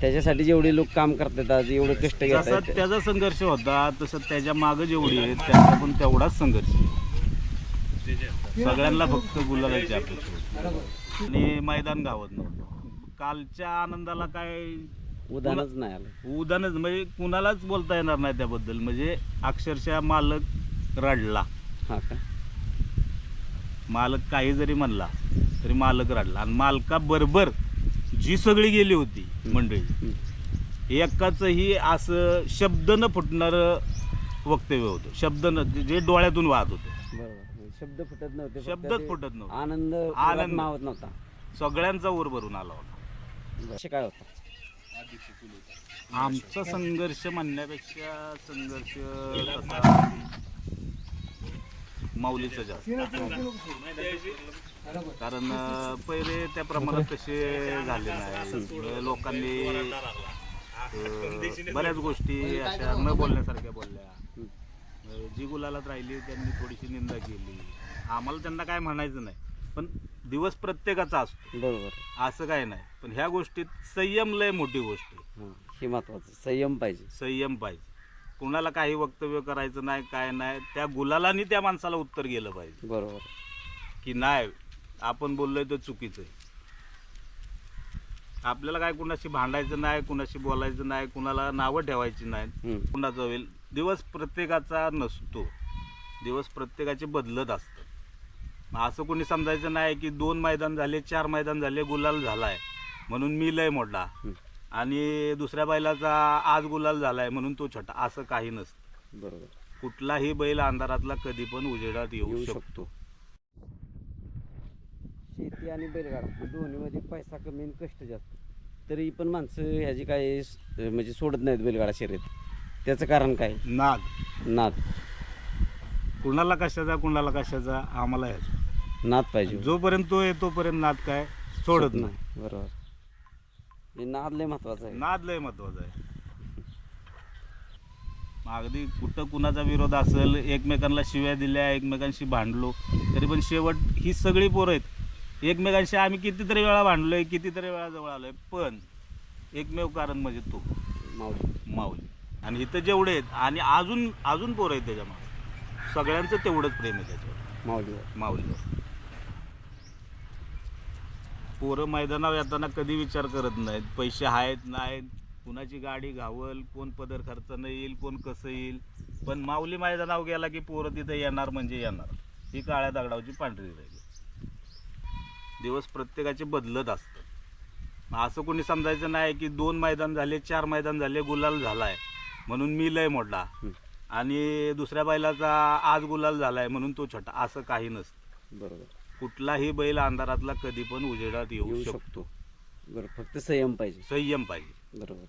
त्याच्यासाठी जेवढे लोक काम करतात आज एवढं कष्ट घेत जसा आहेत. त्याचा संघर्ष होता तसं त्याच्या मागं जेवढी आहे त्याचा पण तेवढाच संघर्ष आहे. सगळ्यांना फक्त गुलालाची अपेक्षा होती. आणि मैदान गावत नव्हतं. कालच्या आनंदाला काय उदाहरणच नाही आलं. उदाहरणच म्हणजे कुणालाच बोलता येणार नाही त्याबद्दल. म्हणजे अक्षरशः मालक रडला. हा का? मालक काही जरी म्हणला तरी मालक रडला. आणि मालकाबरोबर जी सगळी गेली होती मंडळी. एकाचंही असं शब्द न फुटणारं वक्तव्य होतं. शब्द न जे डोळ्यातून वाहत होतं. बरोबर. शब्द फुटत नव्हते फक्त शब्दच फुटत नव्हते. आनंद आनंद. आनंद मावत नव्हता. सगळ्यांचा ऊर भरून आला होता. काय होतं? आमचा संघर्ष म्हणण्यापेक्षा संघर्ष तसा. माऊलीचा जास्त. कारण पहिले त्या प्रमाणात तसे झाले नाही. लोकांनी बऱ्याच गोष्टी अशा न बोलण्यासारख्या बोलल्या. जी गुलालात राहिली त्यांनी थोडीशी निंदा केली. आम्हाला त्यांना काय म्हणायचं नाही. पण दिवस प्रत्येकाचा असतो. बरोबर. असं काय नाही. पण ह्या गोष्टीत संयम लय मोठी गोष्ट आहे. हे महत्वाचं. संयम पाहिजे. संयम पाहिजे. कुणाला काही वक्तव्य करायचं नाही काय नाही त्या गुलालानी त्या माणसाला उत्तर गेलं पाहिजे. बरोबर. की नाही आपण बोललोय तर चुकीचं आहे. आपल्याला काय कुणाशी भांडायचं नाही कुणाशी बोलायचं नाही कुणाला नावं ठेवायची नाही. हम्म. कुणाचं होईल? दिवस प्रत्येकाचा नसतो. दिवस दुसऱ्याचे बदलत असतं मग असं कोणी समजायचं नाही की दोन मैदान झाले चार मैदान झाले गुलाल झालाय. म्हणून मी लय मोठा हम्म. आणि दुसऱ्या बैलाचा आज गुलाल झालाय म्हणून तो छोटा असं काही नसतं. बरोबर. कुठलाही बैल अंधारातला कधी पण उजेडात येऊ येऊ शकतो. शेती आणि बैलगाडा दोन्हीमध्ये पैसा कमी आणि कष्ट जास्त. तरी पण माणसं ह्याची काय स- म्हणजे सोडत नाहीत बैलगाडा शर्यत. त्याचं कारण काय? नाद. नाद. कुणाला कशाचा कुणाला कशाचा आम्हाला ह्याचा. नाद पाहिजे. जोपर्यंत तो आहे तोपर्यंत नाद काय? सोडत नाही. बरोबर. नाद लय महत्वाचं आहे. नाद लय महत्त्वाचा आहे. मग अगदी कुठं कुणाचा विरोध असेल एकमेकांना शिव्या दिल्या एकमेकांशी भांडलो तरी पण शेवट ही सगळी पोरं आहेत. एकमेकांशी आम्ही कितीतरी वेळा भांडलोय कितीतरी वेळा जवळ आलोय पण एकमेव कारण म्हणजे तो. माऊली. माऊली. आणि इथं जेवढे आहेत आणि अजून अजून पोरं आहेत त्याच्यामध्ये सगळ्यांचं तेवढंच प्रेम आहे त्याच्यावर. माऊलीवर. माऊलीवर. पोरं मैदानावर येताना कधी विचार करत नाहीत. पैसे आहेत नाहीत. कुणाची गाडी घावल कोण पदर खर्च नाही येईल कोण कसं येईल. पण माऊली मैदानावर गेला की पोरं तिथं येणार म्हणजे येणार. ही काळ्या दगडावची पांढरी राहिली दिवस प्रत्येकाचे बदलत असतं असं कोणी समजायचं नाही की दोन मैदान झाले चार मैदान झाले गुलाल झालाय. म्हणून मी लय मोठा. आणि दुसऱ्या बैलाचा आज गुलाल झालाय म्हणून तो छोटा. असं काही नसतं. बरोबर. कुठलाही बैल अंधारातला कधी पण उजेडात येऊ येऊ शकतो. शकतो. बरोबर फक्त संयम पाहिजे. संयम पाहिजे. बरोबर.